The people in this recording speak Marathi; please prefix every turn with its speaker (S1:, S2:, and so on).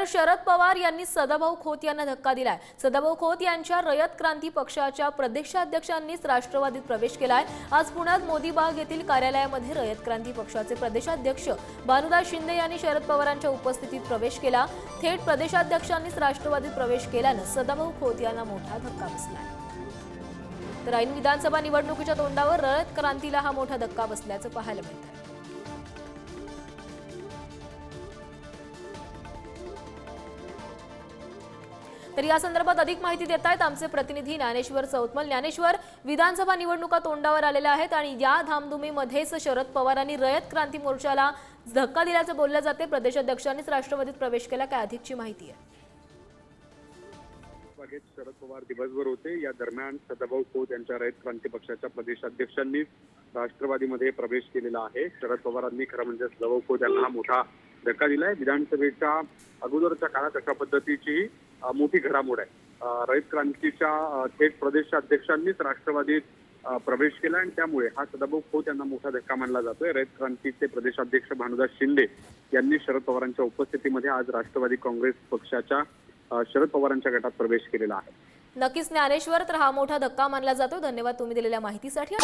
S1: तर शरद पवार यांनी सदाभाऊ खोत यांना धक्का दिलाय. सदाभाऊ खोत यांच्या रयत क्रांती पक्षाच्या प्रदेशाध्यक्षांनीच राष्ट्रवादीत प्रवेश केलाय. आज पुण्यात मोदी बाग येथील कार्यालयामध्ये रयत क्रांती पक्षाचे प्रदेशाध्यक्ष भानुदास शिंदे यांनी शरद पवारांच्या उपस्थितीत प्रवेश केला. थेट प्रदेशाध्यक्षांनीच राष्ट्रवादीत प्रवेश केल्यानं सदाभाऊ खोत यांना मोठा धक्का बसलाय. तर ऐन विधानसभा निवडणुकीच्या तोंडावर रयत क्रांतीला हा मोठा धक्का बसल्याचं पाहायला मिळत तर या संदर्भात अधिक माहिती देत आहेत आमचे प्रतिनिधी ज्ञानेश्वर चौतमल. ज्ञानेश्वर विधानसभा निवडणुका तोंडावर आलेल्या आहेत आणि या धामधुमीमध्येच शरद पवारांनी रयत क्रांती मोर्चाला धक्का दिल्याचं बोललं जाते. प्रदेशाध्यक्षांनीच राष्ट्रवादीत प्रवेश केला. काय अधिकची माहिती आहे?
S2: बागेत शरद पवार दिवसभर होते. या दरम्यान सदाभाऊ खोत यांच्या रयत क्रांती पक्षाच्या प्रदेशाध्यक्षांनी राष्ट्रवादीमध्ये प्रवेश केलेला आहे. शरद पवारांनी खरं म्हणजे सदाभाऊ खोत यांना हा मोठा धक्का दिलाय. विधानसभेच्या अगोदरच्या काळात अशा पद्धतीची मोठी घडामोड आहे. रयत क्रांतीच्या थेट प्रदेशाध्यक्षांनीच राष्ट्रवादीत प्रवेश केला आणि त्यामुळे हा सदाभाऊ खोत यांना मोठा धक्का मानला जातोय. रयत क्रांतीचे प्रदेशाध्यक्ष भानुदास शिंदे यांनी शरद पवारांच्या उपस्थितीमध्ये आज राष्ट्रवादी काँग्रेस पक्षाच्या शरद पवारांच्या गटात प्रवेश केलेला आहे.
S1: नक्कीच ज्ञानेश्वर तर हा मोठा धक्का मानला जातो धन्यवाद तुम्ही दिलेल्या माहितीसाठी.